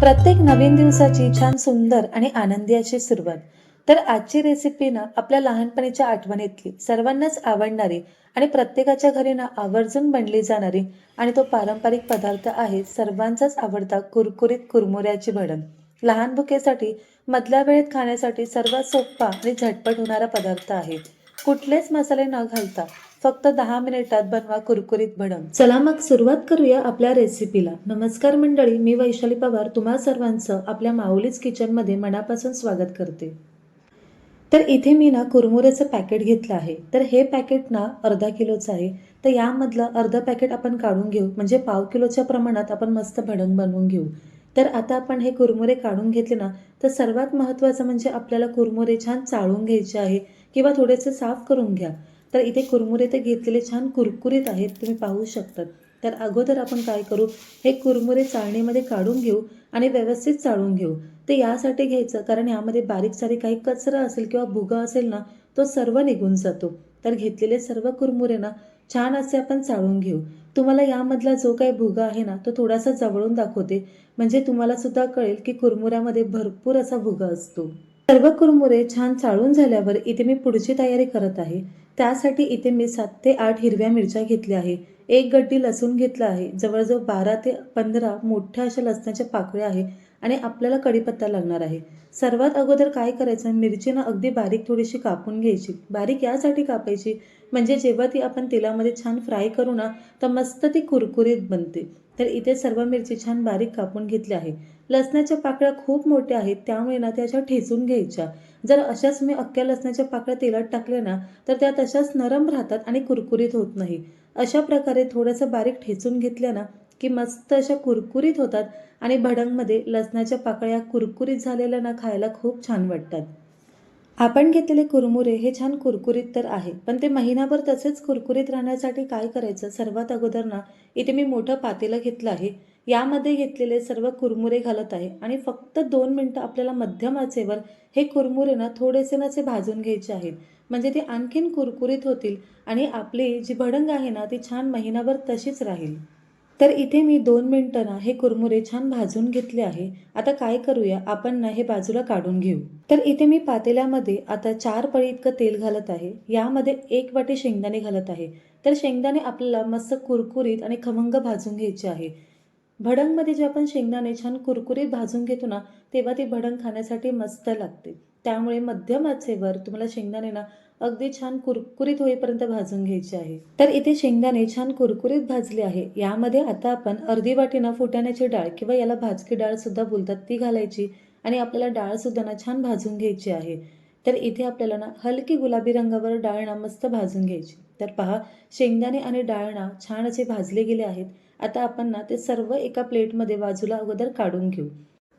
प्रत्येक नवीन दिवसाची छान सुंदर आणि आनंदी अशी सुरुवात. तर आजची रेसिपी ना आपल्या लहानपणीच्या आठवणीतली सर्वांनाच आवडणारी आणि प्रत्येकाच्या घरी ना आवर्जून बनली जाणारी आणि तो पारंपरिक पदार्थ आहे सर्वांचाच आवडता कुरकुरीत कुरमुऱ्याची भडण लहान भुकेसाठी मधल्या वेळेत खाण्यासाठी सर्वात सोपा आणि झटपट होणारा पदार्थ आहे. कुठलेच मसाले न घालता फक्त दहा मिनिटात बनवा कुरकुरीत भडंग चला मग सुरुवात करूया आपल्या रेसिपीला नमस्कार मंडळी मी वैशाली पवार तुम्हा सर्वांचं आपल्या माऊलीच किचनमध्ये मनापासून स्वागत करते. तर इथे मी ना कुरमुऱ्याचं पॅकेट घेतलं आहे. तर हे पॅकेट ना अर्धा किलोचं आहे. तर यामधलं अर्धं पॅकेट आपण काढून घेऊ. म्हणजे पाव किलोच्या प्रमाणात आपण मस्त भडंग बनवून घेऊ. तर आता आपण हे कुरमुरे काढून घेतले ना तर सर्वात महत्त्वाचं म्हणजे आपल्याला कुरमुरे छान चाळून घ्यायचे आहे किंवा थोडेसे साफ करून घ्या. तर इथे कुरमुरे ते घेतलेले छान कुरकुरीत आहेत तुम्ही पाहू शकतात. तर अगोदर आपण काय करू हे कुरमुरे चाळणीमध्ये काढून घेऊ आणि व्यवस्थित चाळून घेऊ. ते यासाठी घ्यायचं कारण यामध्ये बारीक सारीक काही कचरा असेल किंवा भुगा असेल ना तो सर्व निघून जातो. तर घेतलेले सर्व कुरमुरे ना छान असे आपण चाळून घेऊ. तुम्हाला यामधला जो काही भुगा आहे ना तो थोडासा जवळून दाखवते. म्हणजे तुम्हाला सुद्धा कळेल की कुरमुऱ्यामध्ये भरपूर असा भुगा असतो. सर्व कुरमुरे छान चाळून झाल्यावर इथे मी पुढची तयारी करत आहे. त्यासाठी इथे मी सात ते आठ हिरव्या मिरच्या घेतल्या आहे. एक गड्डी लसूण घेतला आहे. जवळजवळ बारा ते पंधरा मोठ्या अशा लसणाच्या पाकळ्या आहे आणि आपल्याला कढीपत्ता लागणार आहे. सर्वात अगोदर काय करायचं? मिरचीनं अगदी बारीक थोडीशी कापून घ्यायची. बारीक यासाठी कापायची. म्हणजे जेव्हा ती आपण तेलामध्ये छान फ्राय करू ना तर मस्त ती कुरकुरीत बनते. तर इथे सर्व मिरची छान बारीक कापून घेतली आहे. लसणाच्या पाकळ्या खूप मोठ्या आहेत त्यामुळे ना त्या अशा ठेचून घ्यायच्या. जर अशाच मी अख्ख्या लसणाच्या पाकळ्या तेलात टाकल्या ना तर त्या तशाच नरम राहतात आणि कुरकुरीत होत नाही. अशा प्रकारे थोडंसं बारीक ठेचून घेतल्या ना की मस्त अशा कुरकुरीत होतात आणि भडंगमध्ये लसणाच्या पाकळ्या कुरकुरीत झालेल्या ना खायला खूप छान वाटतात. आपण घेतलेले कुरमुरे हे छान कुरकुरीत तर आहे पण ते महिनाभर तसेच कुरकुरीत राहण्यासाठी काय करायचं? सर्वात अगोदर ना इथे मी मोठं पातेलं घेतलं आहे. यामध्ये घेतलेले सर्व कुरमुरे घालत आहे आणि फक्त दोन मिनटं आपल्याला मध्यम आचेवर हे कुरमुरे ना थोडेसे नसे भाजून घ्यायचे आहेत. म्हणजे ते आणखीन कुरकुरीत होतील आणि आपली जी भडंग आहे ना ती छान महिनाभर तशीच राहील. तर इथे मी दोन मिनटं ना हे कुरमुरे छान भाजून घेतले आहे. आता काय करूया? आपण ना हे बाजूला काढून घेऊ. तर इथे मी पातेल्यामध्ये आता चार पळी इतकं तेल घालत आहे. यामध्ये एक वाटी शेंगदाणे घालत आहे. तर शेंगदाणे आपल्याला मस्त कुरकुरीत आणि खमंग भाजून घ्यायचे आहे. भडंगमध्ये जे आपण शेंगदाणे छान कुरकुरीत भाजून घेतो ना तेव्हा ती भडंग खाण्यासाठी मस्त लागते. त्यामुळे मध्यम आचेवर तुम्हाला शेंगदाणे ना अगदी छान कुरकुरीत होईपर्यंत भाजून घ्यायचे आहे. तर इथे शेंगदाणे छान कुरकुरीत भाजले आहे. यामध्ये आता आपण अर्धी वाटी ना फुटाण्याची डाळ किंवा याला भाजकी डाळ सुद्धा बोलतात ती घालायची आणि आपल्याला डाळ सुद्धा ना छान भाजून घ्यायची आहे. तर इथे आपल्याला ना हलकी गुलाबी रंगावर डाळ ना मस्त भाजून घ्यायची. तर पहा शेंगदाणे आणि डाळ ना छान असे भाजले गेले आहेत. आता आपण ना ते सर्व एका प्लेटमध्ये बाजूला अगोदर काढून घेऊ.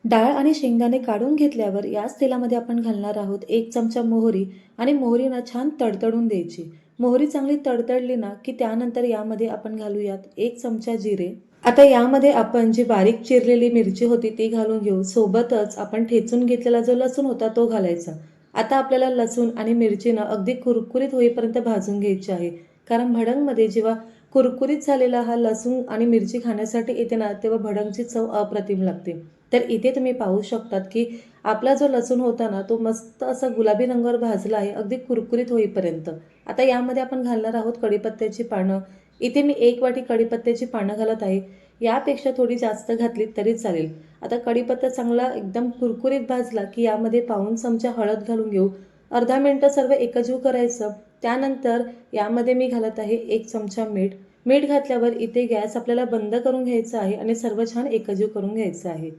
डाळ आणि शेंगदाणे काढून घेतल्यावर याच तेलामध्ये आपण घालणार आहोत एक चमचा मोहरी आणि मोहरी ना छान तडतडून द्यायची. मोहरी चांगली तडतडली ना की त्यानंतर यामध्ये आपण घालूयात एक चमचा जिरे. आता यामध्ये आपण जी बारीक चिरलेली मिरची होती ती घालून घेऊ. सोबतच आपण ठेचून घेतलेला जो लसूण होता तो घालायचा. आता आपल्याला लसूण आणि मिरचीनं अगदी कुरकुरीत होईपर्यंत भाजून घ्यायची आहे. कारण भडंगमध्ये जेव्हा कुरकुरीत झालेला हा लसूण आणि मिरची खाण्यासाठी येते ना तेव्हा भडंगची चव अप्रतिम लागते. तर इथे तुम्ही पाहू शकतात की आपला जो लसूण होता ना तो मस्त असा गुलाबी रंगावर भाजला आहे अगदी कुरकुरीत होईपर्यंत. आता यामध्ये आपण घालणार आहोत कढीपत्त्याची पानं. इथे मी एक वाटी कढीपत्त्याची पानं घालत आहे. यापेक्षा थोडी जास्त घातली तरी चालेल. आता कढीपत्ता चांगला एकदम कुरकुरीत भाजला की यामध्ये पाऊन चमचा हळद घालून घेऊ. अर्धा मिनटं सर्व एकजीव करायचं. त्यानंतर यामध्ये मी घालत आहे एक चमचा मीठ. मीठ घातल्यावर इथे गॅस आपल्याला बंद करून घ्यायचा आहे आणि सर्व छान एकजीव करून घ्यायचं आहे.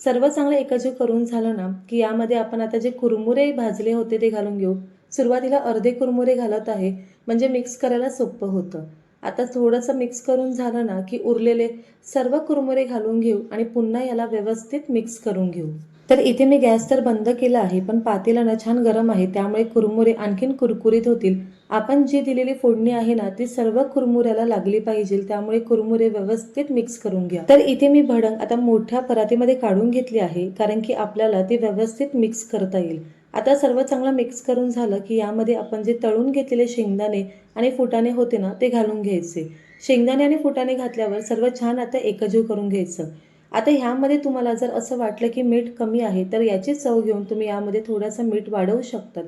सर्व चांगलं एकजीव करून झालं ना की यामध्ये आपण आता जे कुरमुरे भाजले होते ते घालून घेऊ. सुरुवातीला अर्धे कुरमुरे घालत आहे म्हणजे मिक्स करायला सोपं होतं. आता थोडंसं मिक्स करून झालं ना की उरलेले सर्व कुरमुरे घालून घेऊ आणि पुन्हा याला व्यवस्थित मिक्स करून घेऊ. तर इथे मी गॅस तर बंद केला आहे पण पातेला ना छान गरम आहे त्यामुळे कुरमुरे आणखीन कुरकुरीत होतील. आपण जी दिलेली फोडणी आहे ना ती सर्व कुरमुऱ्याला लागली पाहिजे. त्यामुळे कुरमुरे व्यवस्थित मिक्स करून घ्या. तर इथे मी भडंग आता मोठ्या परातीमध्ये काढून घेतली आहे कारण की आपल्याला ती व्यवस्थित मिक्स करता येईल. आता सर्व चांगलं मिक्स करून झालं की यामध्ये आपण जे तळून घेतलेले शेंगदाणे आणि फुटाणे होते ना ते घालून घ्यायचे. शेंगदाणे आणि फुटाणे घातल्यावर सर्व छान आता एकजीव करून घ्यायचं. आता ह्यामध्ये तुम्हाला जर असं वाटलं की मीठ कमी आहे तर याची चव घेऊन तुम्ही यामध्ये थोडंसं मीठ वाढवू शकतात.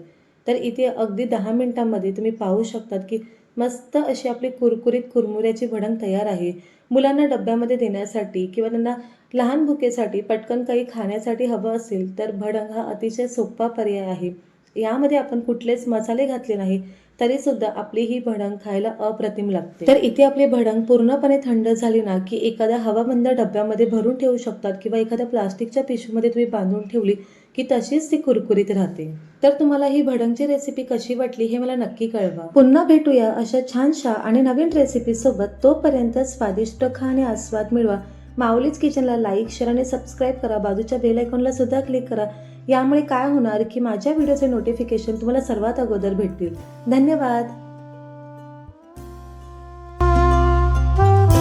तर इथे अगदी दहा मिनिटांमध्ये तुम्ही पाहू शकतात की मस्त अशी आपली कुरकुरीत कुरमुऱ्याची भडंग तयार आहे. मुलांना डब्यामध्ये देण्यासाठी किंवा त्यांना लहान भुकेसाठी पटकन काही खाण्यासाठी हवं असेल तर भडंग हा अतिशय सोपा पर्याय आहे. यामध्ये आपण कुठलेच मसाले घातले नाही तरी सुद्धा आपली ही भडंग खायला अप्रतिम लागते. तर इथे आपली भडंग पूर्णपणे थंड झाली ना की एखाद्या हवाबंद डब्यामध्ये भरून ठेवू शकतात किंवा एखाद्या प्लास्टिकच्या पिशवीमध्ये तुम्ही बांधून ठेवली की तशीच ती कुरकुरीत राहते. तर तुम्हाला ही भडंगची रेसिपी कशी वाटली हे मला नक्की कळवा. पुन्हा भेटूया अशा छानशा आणि नवीन रेसिपी सोबत तोपर्यंत स्वादिष्ट खा आणि आस्वाद मिळवा. माऊलीच किचनला लाईक शेअर आणि सबस्क्राईब करा. बाजूच्या बेल आयकॉनला सुद्धा क्लिक करा. यामुळे काय होणार की माझ्या व्हिडिओचे नोटिफिकेशन तुम्हाला सर्वात अगोदर भेटतील. धन्यवाद!